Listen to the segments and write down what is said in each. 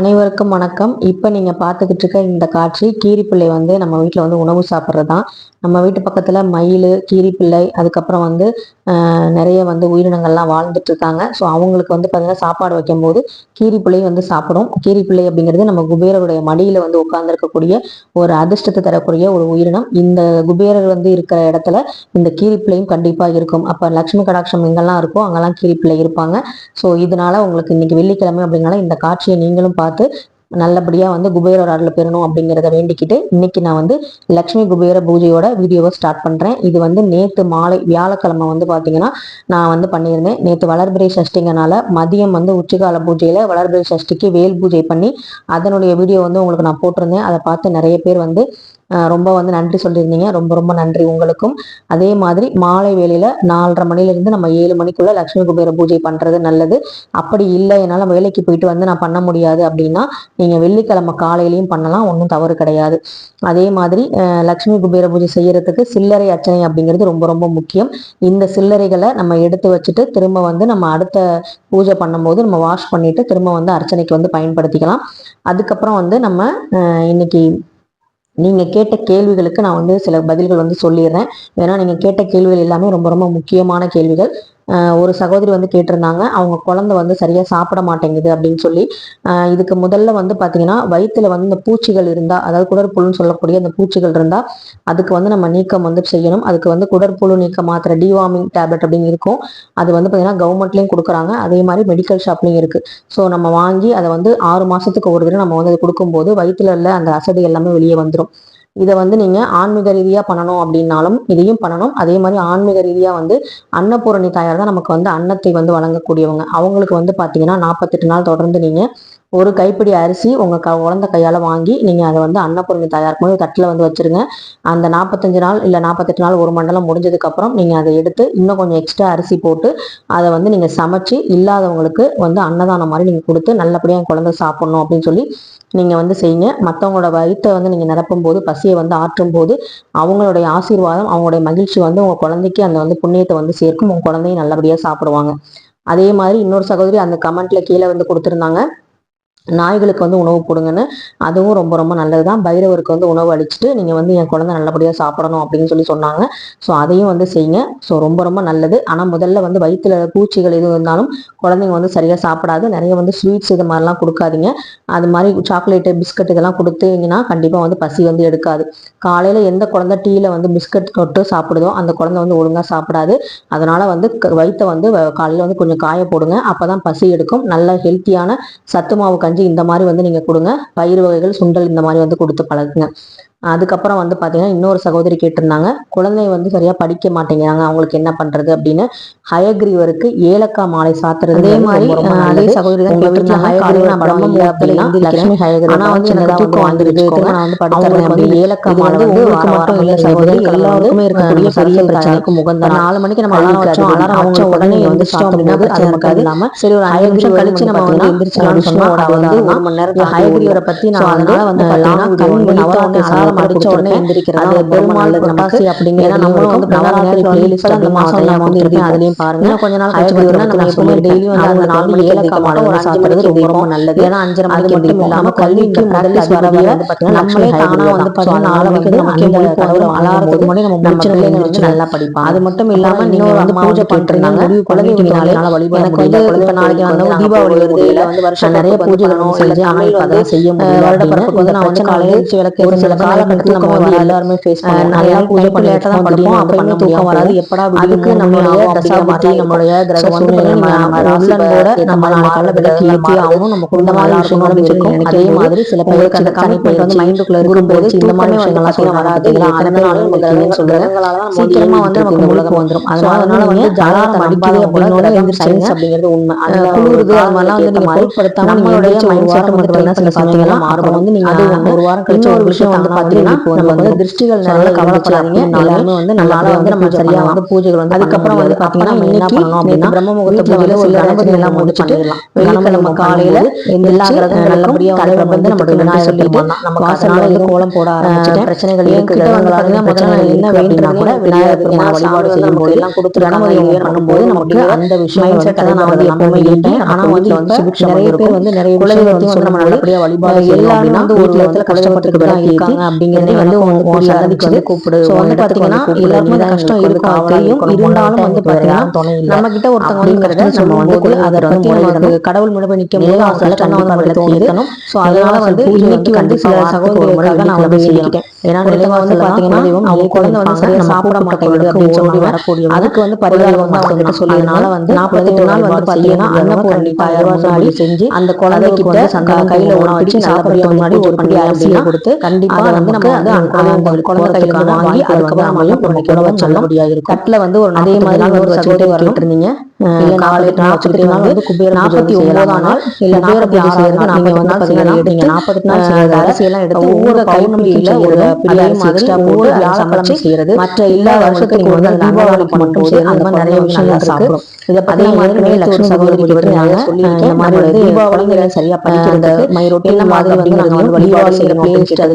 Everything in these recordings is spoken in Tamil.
அனைவருக்கும் வணக்கம். இப்போ நீங்கள் பார்த்துக்கிட்டு இருக்க இந்த காட்சி கீரிப்பிள்ளை வந்து நம்ம வீட்டில் வந்து உணவு சாப்பிட்றது தான் நம்ம வீட்டு பக்கத்தில் மயில் கீரிப்பிள்ளை அதுக்கப்புறம் வந்து நிறைய வந்து உயிரினங்கள்லாம் வாழ்ந்துட்டு இருக்காங்க ஸோ அவங்களுக்கு வந்து பார்த்தீங்கன்னா சாப்பாடு வைக்கும்போது கீரிப்பிள்ளை வந்து சாப்பிடும். கீரிப்பிள்ளை அப்படிங்கிறது நம்ம குபேரருடைய மடியில் வந்து உட்கார்ந்துருக்கக்கூடிய ஒரு அதிர்ஷ்டத்தை தரக்கூடிய ஒரு உயிரினம். இந்த குபேரர் வந்து இருக்கிற இடத்துல இந்த கீரிப்பிள்ளையும் கண்டிப்பாக இருக்கும். அப்போ லக்ஷ்மி கடாட்சம் எங்கெல்லாம் இருக்கோ அங்கெல்லாம் கீரிப்பிள்ளை இருப்பாங்க. ஸோ இதனால உங்களுக்கு இன்னைக்கு வெள்ளிக்கிழமை அப்படிங்கனால இந்த காட்சியை நீங்களும் பார்த்து நல்லபடியாக வந்து குபேரர் அருள் பெறணும் அப்படிங்கிறத வேண்டிக்கிட்டு இன்னைக்கு நான் வந்து லக்ஷ்மி குபேர பூஜையோட வீடியோவை ஸ்டார்ட் பண்ணுறேன் இது வந்து நேற்று மாலை வியாழக்கிழமை வந்து பார்த்தீங்கன்னா நான் வந்து பண்ணியிருந்தேன். நேற்று வளர்பிறை சஷ்டிங்கனால மதியம் வந்து உச்சிகால பூஜையில் வளர்பிறை சஷ்டிக்கு வேல் பூஜை பண்ணி அதனுடைய வீடியோ வந்து உங்களுக்கு நான் போட்டிருந்தேன். அதை பார்த்து நிறைய பேர் வந்து ரொம்ப வந்து நன்றி சொல்லியிருந்தீங்க. ரொம்ப ரொம்ப நன்றி உங்களுக்கும். அதே மாதிரி மாலை வேலையில் நாலரை மணிலேருந்து நம்ம ஏழு மணிக்குள்ளே லக்ஷ்மி குபேர பூஜை பண்ணுறது நல்லது. அப்படி இல்லை என்னால் வேலைக்கு போயிட்டு வந்து நான் பண்ண முடியாது அப்படின்னா நீங்கள் வெள்ளிக்கிழமை காலையிலையும் பண்ணலாம் ஒன்றும் தவறு கிடையாது. அதே மாதிரி லக்ஷ்மி குபேர பூஜை செய்யறதுக்கு சில்லறை அர்ச்சனை அப்படிங்கிறது ரொம்ப ரொம்ப முக்கியம். இந்த சில்லறைகளை நம்ம எடுத்து வச்சுட்டு திரும்ப வந்து நம்ம அடுத்த பூஜை பண்ணும்போது நம்ம வாஷ் பண்ணிட்டு திரும்ப வந்து அர்ச்சனைக்கு வந்து பயன்படுத்திக்கலாம். அதுக்கப்புறம் வந்து நம்ம இன்னைக்கு நீங்கள் கேட்ட கேள்விகளுக்கு நான் வந்து சில பதில்கள் வந்து சொல்லிடுறேன். ஏன்னா நீங்கள் கேட்ட கேள்விகள் எல்லாமே ரொம்ப ரொம்ப முக்கியமான கேள்விகள். ஒரு சகோதரி வந்து கேட்டிருந்தாங்க அவங்க குழந்தை வந்து சரியாக சாப்பிட மாட்டேங்குது அப்படின்னு சொல்லி. இதுக்கு முதல்ல வந்து பார்த்தீங்கன்னா வயிற்றில் வந்து இந்த பூச்சிகள் இருந்தால் அதாவது குடற்புழுன்னு சொல்லக்கூடிய அந்த பூச்சிகள் இருந்தால் அதுக்கு வந்து நம்ம நீக்கம் வந்து செய்யணும். அதுக்கு வந்து குடற்புழு நீக்க மாத்திரை டிவார்மிங் டேப்லெட் அப்படின்னு இருக்கும். அது வந்து பார்த்தீங்கன்னா கவர்மெண்ட்லேயும் கொடுக்குறாங்க. அதே மாதிரி மெடிக்கல் ஷாப்லேயும் இருக்குது ஸோ நம்ம வாங்கி அதை வந்து ஆறு மாதத்துக்கு ஒரு தடவை நம்ம வந்து அதை கொடுக்கும்போது வயிற்றுல உள்ள அந்த அசதி எல்லாமே வெளியே வந்துடும் இதை வந்து நீங்கள் ஆன்மீக ரீதியாக பண்ணணும் அப்படின்னாலும் இதையும் பண்ணணும். அதே மாதிரி ஆன்மீக ரீதியாக வந்து அன்னபூரணி தாயார் தான் நமக்கு வந்து அன்னத்தை வந்து வழங்கக்கூடியவங்க. அவங்களுக்கு வந்து பார்த்தீங்கன்னா நாற்பத்தெட்டு நாள் தொடர்ந்து நீங்கள் ஒரு கைப்பிடி அரிசி உங்கள் க உழந்த கையால் வாங்கி நீங்கள் அதை வந்து அன்னப்பூர்ணி தயாரிக்கும் போது தட்டில் வந்து வச்சுருங்க. அந்த நாற்பத்தஞ்சு நாள் இல்லை நாற்பத்தெட்டு நாள் ஒரு மண்டலம் முடிஞ்சதுக்கப்புறம் நீங்கள் அதை எடுத்து இன்னும் கொஞ்சம் எக்ஸ்ட்ரா அரிசி போட்டு அதை வந்து நீங்கள் சமைச்சு இல்லாதவங்களுக்கு வந்து அன்னதானம் மாதிரி நீங்கள் கொடுத்து நல்லபடியாக என் குழந்தை சாப்பிட்ணும் அப்படின்னு சொல்லி நீங்கள் வந்து செய்யுங்க. மற்றவங்களோட வயிற்றை வந்து நீங்கள் நிரப்பும் போது பசியை வந்து ஆற்றும் போது அவங்களுடைய ஆசீர்வாதம் அவங்களுடைய மகிழ்ச்சி வந்து உங்கள் குழந்தைக்கு அந்த வந்து புண்ணியத்தை வந்து சேர்க்கும். உங்கள் குழந்தையும் நல்லபடியாக சாப்பிடுவாங்க. அதே மாதிரி இன்னொரு சகோதரி அந்த கமெண்ட்ல கீழே வந்து கொடுத்துருந்தாங்க. நாய்களுக்கு வந்து உணவு கொடுங்கன்னு அதுவும் ரொம்ப ரொம்ப நல்லது தான் பைரவருக்கு வந்து உணவு அளிச்சுட்டு நீங்கள் வந்து என் குழந்தை நல்லபடியாக சாப்பிடணும் அப்படின்னு சொல்லி சொன்னாங்க. ஸோ அதையும் வந்து செய்யுங்க. ஸோ ரொம்ப ரொம்ப நல்லது. ஆனால் முதல்ல வந்து வயிற்றில் பூச்சிகள் எதுவும் இருந்தாலும் குழந்தைங்க வந்து சரியாக சாப்பிடாது. நிறைய வந்து ஸ்வீட்ஸ் இது மாதிரிலாம் கொடுக்காதீங்க. அது மாதிரி சாக்லேட்டு பிஸ்கட் இதெல்லாம் கொடுத்தீங்கன்னா கண்டிப்பாக வந்து பசி வந்து எடுக்காது. காலையில் எந்த குழந்தை டீயில் வந்து பிஸ்கட் தொட்டு சாப்பிடுதோ அந்த குழந்தை வந்து ஒழுங்காக சாப்பிடாது. அதனால் வந்து க- வந்து காலையில் வந்து கொஞ்சம் காய போடுங்க. அப்போ தான் பசி எடுக்கும். நல்ல ஹெல்த்தியான சத்து மாவு கஞ்சி இந்த மாதிரி வந்து நீங்கள் கொடுங்க. பயிர் வகைகள் சுண்டல் இந்த மாதிரி வந்து கொடுத்து பழகுங்க. அதுக்கப்புறம் வந்து பார்த்தீங்கன்னா இன்னொரு சகோதரி கேட்டிருந்தாங்க குழந்தை வந்து சரியா படிக்க மாட்டேங்கிறாங்க அவங்களுக்கு என்ன பண்றது அப்படின்னு ஹயக்ரீவருக்கு ஏலக்காய் மாலை சாத்துறது அதே மாதிரி. அதே சகோதரி தான் வீட்டுல ஹயக்ரீவர் படம் அப்படின்னா. லட்சுமி ஹயக்ரீவர் வந்து எனக்கு தூக்கம் வந்துருது, நான் வந்து படுத்துறேன் வந்து அப்படின்னு. ஏலக்காய் மாலை வந்து உங்களுக்கு மட்டும் இல்ல சகோதரி, எல்லாருக்குமே இருக்கக்கூடிய பெரிய சரஸ்வதி பிரச்சனை. தாயாருக்கு உகந்த. நாலு மணிக்கு நம்ம அலாரம் வச்சோம் அலாரம் வச்ச உடனே வந்து அது. இல்லாம சரி ஒரு நிமிஷம் கழிச்சு நம்ம வந்து எந்திரிச்சலாம்னு சொன்னா அது வந்து ஒரு மணி நேரம் தாண்டி ஹயகிரியோட ஓடும். பத்தி So, நான் அதனால வந்து கண் அலாரம் அடிச்ச உடனே. எந்திரிக்கிறது ரொம்ப நல்லது நமக்கு. அப்படிங்கிற நம்மளும் வந்து நவராத்திரி பிளேலிஸ்ட் அந்த மாசம் நம்ம வந்து எழுதிப்போம். அதுலயும் பாருங்க கொஞ்ச நாள் கழிச்சு பார்த்தீங்கன்னா நம்ம எப்பவுமே டெய்லியும் வந்து அந்த நாலு மணிக்கு ஏலக்காய் மாலை வந்து சாப்பிடுறது ரொம்ப ரொம்ப நல்லது ஏன்னா அஞ்சரை மணிக்கு மட்டும் இல்லாம கல்விக்கு முதல்ல வர வர வந்து நம்மளே தானா வந்து பாத்தீங்கன்னா நாலு மணிக்கு நமக்கே கடவுளை அலாரத்துக்கு முன்னாடி நம்ம முடிச்சிட பிள்ளைங்க வந்து நல்லா படிப்பாங்க அது மட்டும் இல்லாம நீங்க வந்து பூஜை பண்றீங்க முடிவு என்னால வழிபட எனக்கு. வந்து இப்ப நாளைக்கு கோயிலுக்கு வந்து வந்து தீபாவளி வருது இல்ல. வந்து வருஷ நிறைய வந்து செஞ்சு ஆனா இப்ப அதெல்லாம் செய்ய முடியல வருடப்பிறப்புக்கு வந்து நான் வந்து காலையில விளக்கு ஒரு சில சில காலகட்டத்துல தூக்கம் நம்ம வந்து. எல்லாருமே ஃபேஸ் பண்ணுவோம் நிறைய பூஜை பூஜை பண்ணி லேட்டா தான் படுப்போம் அப்பயுமே தூக்கம் வராது. எப்படா விடியும் நம்மளுடைய தசாபுத்தி, நம்மளுடைய கிரக சூழ்நிலை, நம்ம ஆகணும் நம்ம இந்த மாதிரி விஷயங்களும் இருக்கும். அப்படின்னு அதே மாதிரி சில உங்களுக்கு அந்த கமிட்மெண்ட் வந்து மைண்டுக்குள்ள இருக்கும்போது இந்த மாதிரி விஷயங்கள்லாம் சொல்றாங்க வராது நாள் வந்து உங்களுக்கு வந்து சீக்கிரமா வந்து நமக்கு உலகம். வந்துரும். So, அதனால அதனால வந்து அப்படின்னோட கிரகம் எந்திரிச்சிருங்க. சயின்ஸ் அப்படிங்கிறது உண்மை. அஹ் குளிருது ஒரு அது மாதிரிலாம் வந்து நீங்க காரணத்துக்கு பொருட்படுத்தாம நம்மளுடைய ஒரு mindset வாரம் மட்டும் வந்து பார்த்தீங்கன்னா சில சில சமயங்கள்ல சமயங்கள்ல மாறுபடும் வந்து நீங்க அது. ஒரு வாரம் கழிச்சு உங்களுக்கு விஷயம் வந்து வந்து பாத்தீங்கன்னா நம்ம வந்து திருஷ்டிகள் நிறைய கவலைப்படாதீங்க. எல்லாருமே வந்து நம்மளால வந்து நம்ம சரியா வந்து பூஜைகள் வந்து அதுக்கப்புறம் வந்து பாத்தீங்கன்னா என்ன பண்ணணும் அப்படின்னா பிரம்ம பூஜையில ஒரு கணபதி எல்லாம் முடிச்சுட்டு வெள்ளிக்கிழமை காலையில எல்லா நல்லபடியா வந்து வந்து நம்ம விநாயகர் சொல்லிட்டு நம்ம வாசல்ல வந்து கோலம் போட ஆரம்பிச்சுட்டேன் பிரச்சனைகள் இருக்கு கிரகங்களால முதல்ல என்ன வேண்டும்னா கூட விநாயகர் பெருமாள் வழிபாடு எல்லாம் கொடுத்து கணபதி பண்ணும்போது நமக்கு அந்த விஷயம் மைண்ட் செட் தான் நான் வந்து எப்பவுமே இருப்பேன் ஆனா வந்து வந்து நிறைய பேர் வந்து நிறைய விஷயத்தையும் வந்து நம்ம நல்லபடியா வழிபாடு எல்லாரும் வந்து ஒரு விதத்துல கஷ்டப்பட்டு இருக்காங்க அப்படிங்கறதை வந்து உன் சன்னதிக்கு வந்து கூப்பிடு. ஸோ வந்து பாத்தீங்கன்னா எல்லாருமே அந்த கஷ்டம் இருக்கும். தெரியும் இருந்தாலும் வந்து பாத்தீங்கன்னா நம்ம கிட்ட ஒருத்தவங்க வந்து கஷ்டம் நம்ம வந்து அதை நமக்கு கடவுள் முன்னாடி நிக்க போது அவங்களால கண்டிப்பா விளக்கு ஏற்றணும் ஸோ அதனால வந்து இன்னைக்கு வந்து சில சகோதரிகளுக்காக நான் வந்து செய்யிட்டேன் ஏன்னா நிலைவா வந்து பாத்தீங்கன்னா அவங்க குழந்தை வந்து சரியா சாப்பிட மாட்டேங்குது அப்படின்னு சொல்லி வரக்கூடிய அதுக்கு வந்து பரிகாரம் வந்து அவங்க கிட்ட சொல்லியதுனால வந்து நாற்பத்தெட்டு நாள் வந்து பாத்தீங்கன்னா அன்னபூரணி தாயார் முன்னாடி செஞ்சு அந்த குழந்தை கிட்ட சந்தனம் கையில உணவு வச்சு சாப்பிடுறது முன்னாடி ஒரு படி அரிசியை கொடுத்து கண்டிப்பா வந்து நம்ம வந்து அந்த குழந்தை கையில இருந்து வாங்கி அதுக்கப்புறம் நம்ம பொண்ணுக்கு உணவு நல்லபடியா இருக்கும் தட்டுல வந்து ஒரு அதே மாதிரி ஒரு சகோதரி கேட்டு இருந்தீங்க நாற்பத்தி நாள் வந்து குபேர நாற்பத்தி ஒன்பதாம் நாள் இல்ல நாற்பத்தி ஆறாவது நாள் நீங்க வந்து பாத்தீங்கன்னா நீங்க நாற்பத்தி நாள் செய்யறது அரிசியெல்லாம் எடுத்து ஒவ்வொரு பௌர்ணமியில ஒரு பெரிய மாதிரி ஒவ்வொரு வியாழக்கிழமை செய்யறது மற்ற எல்லா வருஷத்துக்கு நீங்க வந்து தீபாவளிக்கு மட்டும் செய்யறது அந்த மாதிரி நிறைய விஷயங்கள் சாப்பிடும். இதை மாதிரி லட்சுமி சகோதரிக்கு வந்து நாங்க இந்த மாதிரி வந்து சரியா படிக்கிறது மை ரொட்டீன் மாதிரி வந்து நாங்க வந்து வழிபாடு செய்யற பிளேலிஸ்ட் அது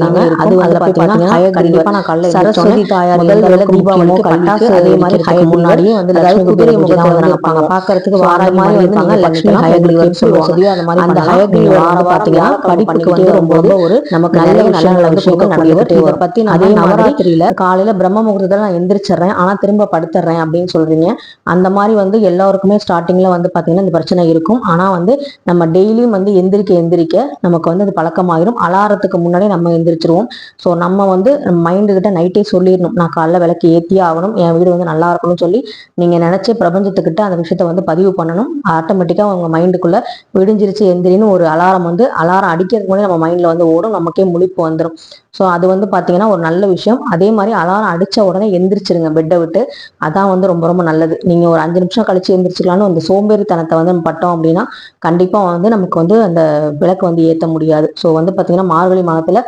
வந்து பாத்தீங்கன்னா கண்டிப்பா நான் கல்ல சரஸ்வதி தாயார் முதல் வேலை தீபாவளிக்கு பட்டாசு அதே மாதிரி முன்னாடியே வந்து லட்சுமி குதிரை முகத்தை வந்து வைப்பாங்க பாக்குறதுக்கு வார மாதிரி வைப்பாங்க லட்சுமி ஹயகிரி சொல்லுவாங்க. அந்த மாதிரி அந்த ஹயகிரி வார பாத்தீங்கன்னா படிப்புக்கு வந்து ரொம்ப ஒரு நமக்கு நல்ல நல்ல நல்ல விஷயங்கள் நடந்துகிட்டே இதை பத்தி நான் அதே நவராத்திரியில காலையில பிரம்ம முகூர்த்தத்துல நான் எந்திரிச்சிடுறேன். ஆனா திரும்ப படுத்துறேன் அப்படின்னு சொல்றீங்க. அந்த மாதிரி வந்து எல்லாருக்குமே ஸ்டார்டிங்ல வந்து பாத்தீங்கன்னா இந்த பிரச்சனை இருக்கும். ஆனா வந்து நம்ம டெய்லியும் வந்து எந்திரிக்க எந்திரிக்க நமக்கு வந்து அது பழக்கமாயிரும். அலாரத்துக்கு முன்னாடி நம்ம எந்திரிச்சிருவோம். ஸோ நம்ம வந்து மைண்டு கிட்ட நைட்டே சொல்லிடணும். நான் காலைல விளக்கு ஏத்தியே ஆகணும். என் வீடு வந்து நல்லா இருக்கணும்னு சொல்லி நீங்க நினைச்சு பிரபஞ்சத்துக்கிட்ட அந்த விஷயத்த வந்து பதிவு பண்ணணும். ஆட்டோமேட்டிக்காக அவங்க மைண்டுக்குள்ள விடிஞ்சிருச்சு எந்திரின்னு ஒரு அலாரம் வந்து அலாரம் அடிக்கிறதுக்கு முன்னாடி நம்ம மைண்டில் வந்து ஓடும் நமக்கே முழிப்பு வந்துடும் ஸோ அது வந்து பார்த்தீங்கன்னா ஒரு நல்ல விஷயம். அதே மாதிரி அலாரம் அடித்த உடனே எந்திரிச்சிருங்க பெட்டை விட்டு. அதான் வந்து ரொம்ப ரொம்ப நல்லது. நீங்கள் ஒரு அஞ்சு நிமிஷம் கழிச்சு எந்திரிச்சிக்கலாம்னு அந்த சோம்பேறித்தனத்தை வந்து நம்ம பட்டோம் அப்படின்னா கண்டிப்பாக வந்து நமக்கு வந்து அந்த விளக்கு வந்து ஏற்ற முடியாது. ஸோ வந்து பார்த்தீங்கன்னா மார்கழி மாதத்தில்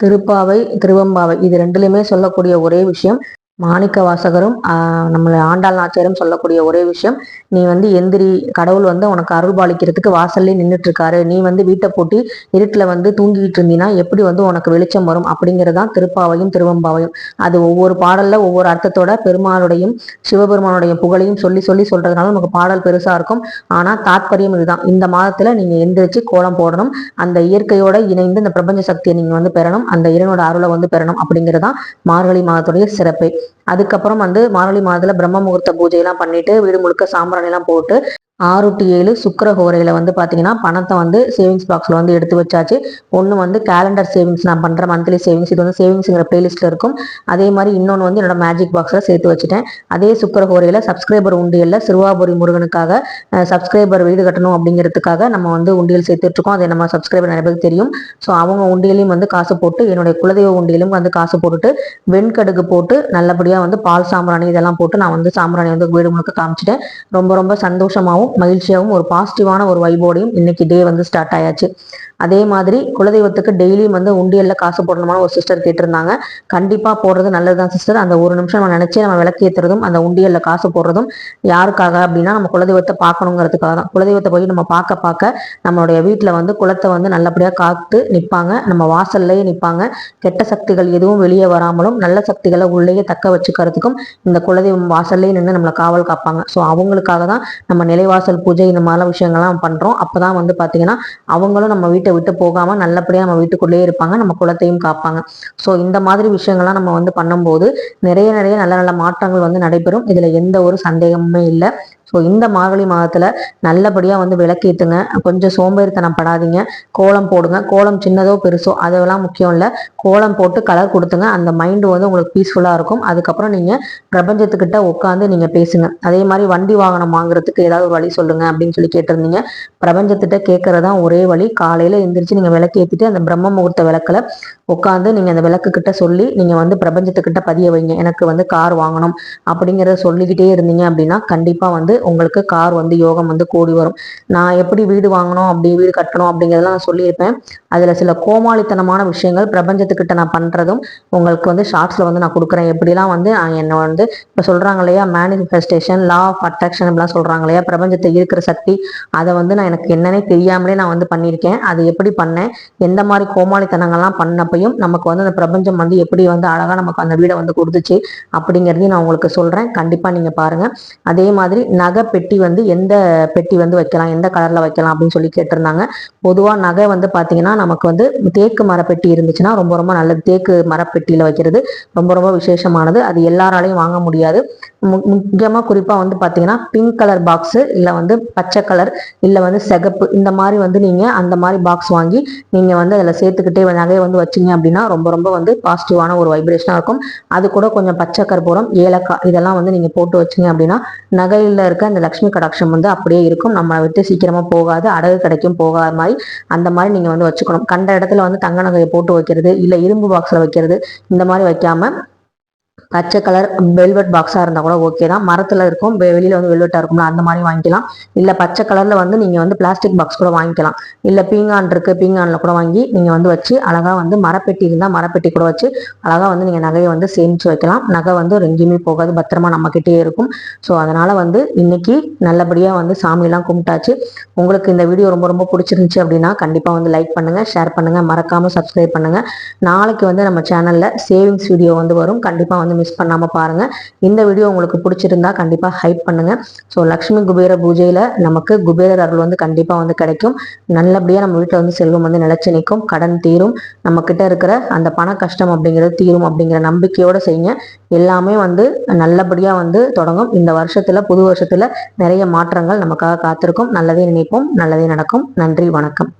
திருப்பாவை திருவம்பாவை இது ரெண்டுலையுமே சொல்லக்கூடிய ஒரே விஷயம். மாணிக்க வாசகரும் நம்மளை ஆண்டாள் நாச்சியாரும் சொல்லக்கூடிய ஒரே விஷயம் நீ வந்து எந்திரி கடவுள் வந்து உனக்கு அருள் பாலிக்கிறதுக்கு வாசல்லே நின்றுட்டு இருக்காரு நீ வந்து வீட்டை போட்டி இருட்டில் வந்து தூங்கிட்டு இருந்தீங்கன்னா எப்படி வந்து உனக்கு வெளிச்சம் வரும்? அப்படிங்கிறதான் திருப்பாவையும் திருவம்பாவையும். அது ஒவ்வொரு பாடல்ல ஒவ்வொரு அர்த்தத்தோட பெருமாளுடையும் சிவபெருமானுடைய புகழையும் சொல்லி சொல்லி சொல்றதுனால நமக்கு பாடல் பெருசா இருக்கும். ஆனா தாத்பரியம் இதுதான். இந்த மாதத்துல நீங்க எந்திரிச்சு கோலம் போடணும். அந்த இயற்கையோட இணைந்து இந்த பிரபஞ்ச சக்தியை நீங்க வந்து பெறணும். அந்த இறைவனோட அருளை வந்து பெறணும். அப்படிங்கிறதான் மார்கழி மாதத்துடைய சிறப்பை. அதுக்கப்புறம் வந்து மார்கழி மாதத்துல பிரம்ம முகூர்த்த பூஜையெல்லாம் பண்ணிட்டு வீடு முழுக்க சாம்பிராணி எல்லாம் போட்டு ஆறு டு ஏழு சுக்கர ஹோரையில் வந்து பார்த்தீங்கன்னா பணத்தை வந்து சேவிங்ஸ் பாக்ஸில் வந்து எடுத்து வச்சாச்சு. ஒன்று வந்து கேலண்டர் சேவிங்ஸ் நான் பண்ணுற மந்த்லி சேவிங்ஸ் இது வந்து சேவிங்ஸுங்கிற பிளேலிஸ்ட்டில் இருக்கும். அதே மாதிரி இன்னொன்று வந்து என்னோட மேஜிக் பாக்ஸில் சேர்த்து வச்சுட்டேன். அதே சுக்கர ஹோரையில் சப்ஸ்கிரைபர் உண்டியலில் சிறுவாபுரி முருகனுக்காக சப்ஸ்கிரைபர் வீடு கட்டணும் அப்படிங்கிறதுக்காக நம்ம வந்து உண்டியல் சேர்த்துட்ருக்கோம். அதை நம்ம சப்ஸ்கிரைபர் நிறைய பேருக்கு தெரியும். ஸோ அவங்க உண்டியலையும் வந்து காசு போட்டு என்னுடைய குலதெய்வ உண்டியலும் வந்து காசு போட்டுட்டு வெண்கடுகு போட்டு நல்லபடியாக வந்து பால் சாம்பிராணி இதெல்லாம் போட்டு நான் வந்து சாம்பிராணி வந்து வீடு முழுக்க காமிச்சிட்டேன். ரொம்ப ரொம்ப சந்தோஷமாகவும் மகிழ்ச்சியாகவும் ஒரு பாசிட்டிவான ஒரு வைபோடையும் இன்னைக்கு டே வந்து ஸ்டார்ட் ஆயாச்சு. அதே மாதிரி குலதெய்வத்துக்கு டெய்லியும் வந்து உண்டியல்ல காசு போடணுமான ஒரு சிஸ்டர் கேட்டிருந்தாங்க. கண்டிப்பா போடுறது நல்லதுதான் சிஸ்டர் அந்த ஒரு நிமிஷம் நம்ம நினைச்சே நம்ம விளக்கேற்றுறதும் அந்த உண்டியல்ல காசு போடுறதும் யாருக்காக அப்படின்னா நம்ம குலதெய்வத்தை பார்க்கணுங்கிறதுக்காக தான். குலதெய்வத்தை போய் நம்ம பார்க்க பார்க்க நம்மளுடைய வீட்டில் வந்து குலத்தை வந்து நல்லபடியாக காத்து நிற்பாங்க நம்ம வாசல்லையே நிற்பாங்க கெட்ட சக்திகள் எதுவும் வெளியே வராமலும் நல்ல சக்திகளை உள்ளேயே தக்க வச்சுக்கிறதுக்கும் இந்த குலதெய்வம் வாசல்லே நின்று நம்மளை காவல் காப்பாங்க. ஸோ அவங்களுக்காக தான் நம்ம நிலைவாசல் பூஜை இந்த மாதிரிலாம் விஷயங்கள்லாம் பண்ணுறோம் அப்போ தான் வந்து பார்த்தீங்கன்னா அவங்களும் நம்ம வீட்டை விட்டு போகாமல் நல்லபடியாக நம்ம வீட்டுக்குள்ளேயே இருப்பாங்க. நம்ம குலத்தையும் காப்பாங்க. ஸோ இந்த மாதிரி விஷயங்கள்லாம் நம்ம வந்து பண்ணும்போது நிறைய நிறைய நல்ல நல்ல மாற்றங்கள் வந்து நடைபெறும். இதில் எந்த ஒரு சந்தேகமுமே இல்லை. ஸோ இந்த மார்கழி மாதத்தில் நல்லபடியாக வந்து விளக்கேற்றுங்க கொஞ்சம் சோம்பேறித்தனம் படாதீங்க. கோலம் போடுங்க. கோலம் சின்னதோ பெருசோ அதெல்லாம் முக்கியம் இல்லை. கோலம் போட்டு கலர் கொடுத்துங்க. அந்த மைண்டு வந்து உங்களுக்கு பீஸ்ஃபுல்லாக இருக்கும். அதுக்கப்புறம் நீங்கள் பிரபஞ்சத்துக்கிட்ட உட்காந்து நீங்கள் பேசுங்க. அதே மாதிரி வண்டி வாகனம் வாங்குறதுக்கு ஏதாவது ஒரு வழி சொல்லுங்க அப்படின்னு சொல்லி கேட்டிருந்தீங்க. பிரபஞ்சத்திட்ட கேட்கறதான் ஒரே வழி. காலையில் எந்திரிச்சு நீங்கள் விளக்கேற்றிட்டு அந்த பிரம்ம முகூர்த்த விளக்கில் உட்காந்து நீங்கள் அந்த விளக்கு கிட்ட சொல்லி நீங்கள் வந்து பிரபஞ்சத்துக்கிட்ட பதிய வைங்க. எனக்கு வந்து கார் வாங்கணும் அப்படிங்கிறத சொல்லிக்கிட்டே இருந்தீங்க அப்படின்னா கண்டிப்பாக வந்து உங்களுக்கு கார் வந்து யோகம் வந்து கூடி வரும். நான் எப்படி வீடு வாங்கணும் அப்படி வீடு கட்டணும் அப்படிங்கிறதெல்லாம் நான் சொல்லியிருப்பேன். அதில் சில கோமாளித்தனமான விஷயங்கள் பிரபஞ்சத்துக்கிட்ட நான் பண்ணுறதும் உங்களுக்கு வந்து ஷார்ட்ஸில் வந்து நான் கொடுக்குறேன். எப்படிலாம் வந்து நான் என்னை வந்து இப்போ சொல்கிறாங்க இல்லையா மேனிஃபெஸ்டேஷன் லா ஆஃப் அட்ராக்ஷன் இப்படிலாம் சொல்கிறாங்க இல்லையா பிரபஞ்சத்தை இருக்கிற சக்தி. அதை வந்து நான் எனக்கு என்னன்னே தெரியாமலே நான் வந்து பண்ணியிருக்கேன். அது எப்படி பண்ணேன் எந்த மாதிரி கோமாளித்தனங்கள்லாம் பண்ணப்பையும் நமக்கு வந்து அந்த பிரபஞ்சம் வந்து எப்படி வந்து அழகாக நமக்கு அந்த வீடை வந்து கொடுத்துச்சு அப்படிங்கிறதையும் நான் உங்களுக்கு சொல்கிறேன் கண்டிப்பாக நீங்கள் பாருங்கள் அதே மாதிரி நகை நகை பெட்டி வந்து எந்த பெட்டி வந்து வைக்கலாம் எந்த கலரில் வைக்கலாம் அப்படின்னு சொல்லி கேட்டிருந்தாங்க. பொதுவாக நகை வந்து பார்த்தீங்கன்னா நமக்கு வந்து தேக்கு மரப்பெட்டி இருந்துச்சுன்னா ரொம்ப ரொம்ப நல்லது. தேக்கு மரப்பெட்டியில் வைக்கிறது ரொம்ப ரொம்ப விசேஷமானது. அது எல்லாராலையும் வாங்க முடியாது. மு- குறிப்பாக வந்து பார்த்தீங்கன்னா பிங்க் கலர் பாக்ஸு இல்லை வந்து பச்சை கலர் இல்லை வந்து சிகப்பு இந்த மாதிரி வந்து நீங்கள் அந்த மாதிரி பாக்ஸ் வாங்கி நீங்கள் வந்து அதில் சேர்த்துக்கிட்டே நகையை வந்து வச்சீங்க அப்படின்னா ரொம்ப ரொம்ப வந்து பாசிட்டிவான ஒரு வைப்ரேஷனாக இருக்கும். அது கூட கொஞ்சம் பச்சை கற்பூரம் ஏலக்காய் இதெல்லாம் வந்து நீங்கள் போட்டு வச்சீங்க அப்படின்னா நகையில் இருக்க அந்த லக்ஷ்மி கடாட்சம் வந்து அப்படியே இருக்கும். நம்மளை விட்டு சீக்கிரமாக போகாது அடகு கிடைக்கும் போகாத மாதிரி அந்த மாதிரி நீங்கள் வந்து வச்சுக்கணும். கண்ட இடத்துல வந்து தங்க நகையை போட்டு வைக்கிறது இல்லை இரும்பு பாக்ஸில் வைக்கிறது இந்த மாதிரி வைக்காமல் பச்சை கலர் வெல்வெட் பாக்ஸாக இருந்தால் கூட ஓகே தான். மரத்தில் இருக்கும் வெ- வந்து வெல்வெட்டாக இருக்கும்ல அந்த மாதிரி வாங்கிக்கலாம். இல்லை பச்சை கலரில் வந்து நீங்கள் வந்து பிளாஸ்டிக் பாக்ஸ் கூட வாங்கிக்கலாம். இல்லை பீங்கான் இருக்குது பீங்கானில் கூட வாங்கி நீங்கள் வந்து வச்சு அழகாக வந்து மரப்பெட்டி இருந்தால் மரப்பெட்டி கூட வச்சு அழகாக வந்து நீங்கள் நகையை வந்து சேமிச்சு வைக்கலாம். நகை வந்து எங்கேயுமே போகாது பத்திரமா நம்மக்கிட்டே இருக்கும். ஸோ அதனால் வந்து இன்னைக்கு நல்லபடியாக வந்து சாமியெல்லாம் கும்பிட்டாச்சு. உங்களுக்கு இந்த வீடியோ ரொம்ப ரொம்ப பிடிச்சிருந்துச்சு அப்படின்னா கண்டிப்பாக வந்து லைக் பண்ணுங்கள் ஷேர் பண்ணுங்கள் மறக்காமல் சப்ஸ்கிரைப் பண்ணுங்கள் நாளைக்கு வந்து நம்ம சேனலில் சேவிங்ஸ் வீடியோ வந்து வரும். கண்டிப்பாக வந்து மிஸ் பண்ணாமல் பாருங்கள் இந்த வீடியோ உங்களுக்கு பிடிச்சிருந்தா கண்டிப்பாக ஹைப் பண்ணுங்கள் ஸோ லக்ஷ்மி குபேர பூஜையில் நமக்கு குபேரர் அருள் வந்து கண்டிப்பாக வந்து கிடைக்கும். நல்லபடியாக நம்ம வீட்டில் வந்து செல்வம் வந்து நிலச்சி நிற்கும். கடன் தீரும். நம்ம கிட்ட இருக்கிற அந்த பண கஷ்டம் அப்படிங்கிறது தீரும் அப்படிங்கிற நம்பிக்கையோட செய்யுங்க. எல்லாமே வந்து நல்லபடியாக வந்து தொடங்கும். இந்த வருஷத்துல புது வருஷத்துல நிறைய மாற்றங்கள் நமக்காக காத்திருக்கும். நல்லதே நினைப்போம். நல்லதே நடக்கும். நன்றி வணக்கம்.